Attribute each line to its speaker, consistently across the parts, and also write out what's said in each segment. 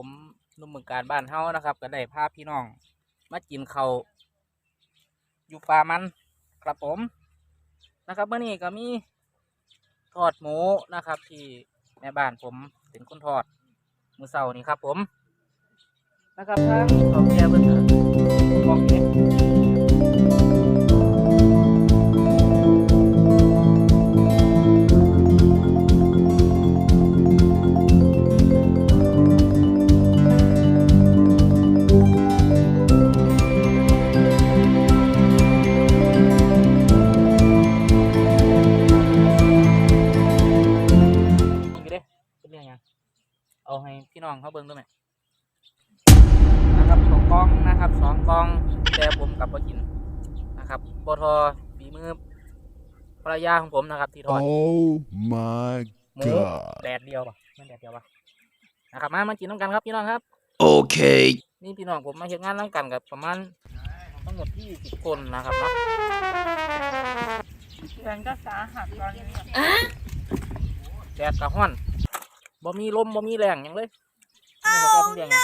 Speaker 1: ผมหนุ่มเมืองการบ้านเฮานะครับ ก็ได้พาพี่น้อง มากินเขาอยู่ป่ามันครับผมนะครับเมื่อนี้ก็มีทอดหมูนะครับ ที่แม่บ้านผมเป็นคนทอดมือเสาร์นี่ครับผมนะครับทางเขาแกเพิ่นก็บอก ให้พี่น้องเขาเบิ่งด้วยไหมนะครับสองกล่องนะครับสองกล่องแต่ผมกลับมากินนะครับบทอฝีมือภรรยาของผมนะครับ ที่ทอด
Speaker 2: Oh my
Speaker 1: หมู
Speaker 2: god.
Speaker 1: แดดเดียวป่ะไม่แดดเดียวป่ะนะครับมามากินน้ำกันครับพี่น้องครับ
Speaker 2: Okay.
Speaker 1: นี่พี่น้องผมมาเห็นงานน้ำกันกับประมาณทั้งหมดที่สิบคนนะครับเนาะ
Speaker 3: แฟนก็สาหัสตอนนี้
Speaker 1: แดดกระห้อน บ่มีลมบ่มีแรงหยังเลยนี่เขาแก้เพิ่งเรียงไง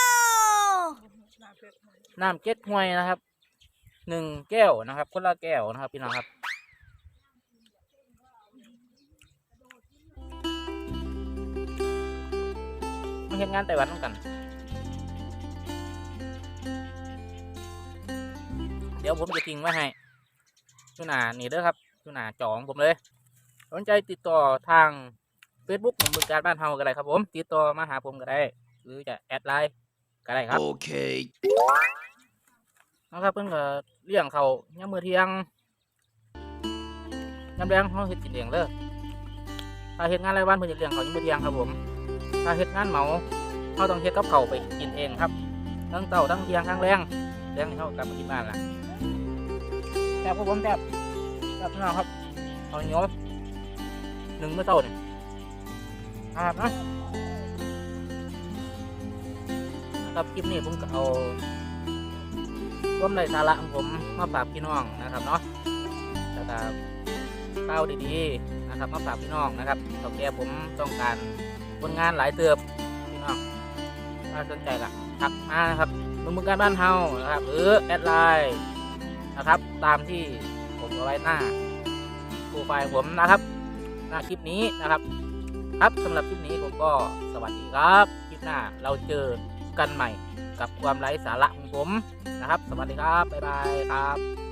Speaker 1: น้ำเก็ดห้วยนะครับหนึ่งแก้วนะครับ คนละแก้วนะครับพี่น้องครับมาเห็นงานไต้หวันนำกัน เดี๋ยวผมจะทิ้งไว้ให้ชูหนานี่เด้อครับชูหนาจองผมเลย สนใจติดต่อทาง Facebook ผมบริการบ้านเฮาก็ได้ครับผม ติดต่อมาหาผมก็ได้ หรือจะแอดไลน์ก็ได้ครับ
Speaker 2: Okay.
Speaker 1: นะครับเพิ่นก็เลี้ยงเขายามมื้อเที่ยงยามแรงเฮาเฮ็ดกินเองเด้อถ้าเฮ็ดงานรายวันเพิ่นจะเลี้ยงเขายามมื้อเที่ยงครับผมถ้าเฮ็ดงานเหมาเฮาต้องเฮ็ดกับเขาวไปกินเองครับ ทั้งเต้าทั้งเที่ยงทั้งแรงแรงนี่เฮากลับมาที่บ้านล่ะแซ่บครับผมแซ่บแซ่บพี่น้องครับเอาเหนียวหนึ่งมื้อเช้านี่ ครับนะครับคลิปนี้ผมก็เอาร่วมในสาระของผมมาฝากพี่น้องนะครับเนาะแล้วก็เต้าดีๆนะครับมาฝากพี่น้องนะครับตอแกผมต้องการคนงานหลายเติบพี่น้องถ้าสนใจก็ทักมานะครับมือมือการบ้านเฮานะครับหรือแอดไลน์นะครับ ตามที่ผมเอาไว้หน้าโปรไฟล์ผมนะครับ หน้าคลิปนี้นะครับ ครับสำหรับคลิปนี้ผมก็สวัสดีครับคลิปหน้าเราเจอกันใหม่กับความไร้สาระของผมนะครับ สวัสดีครับบ๊ายบายครับ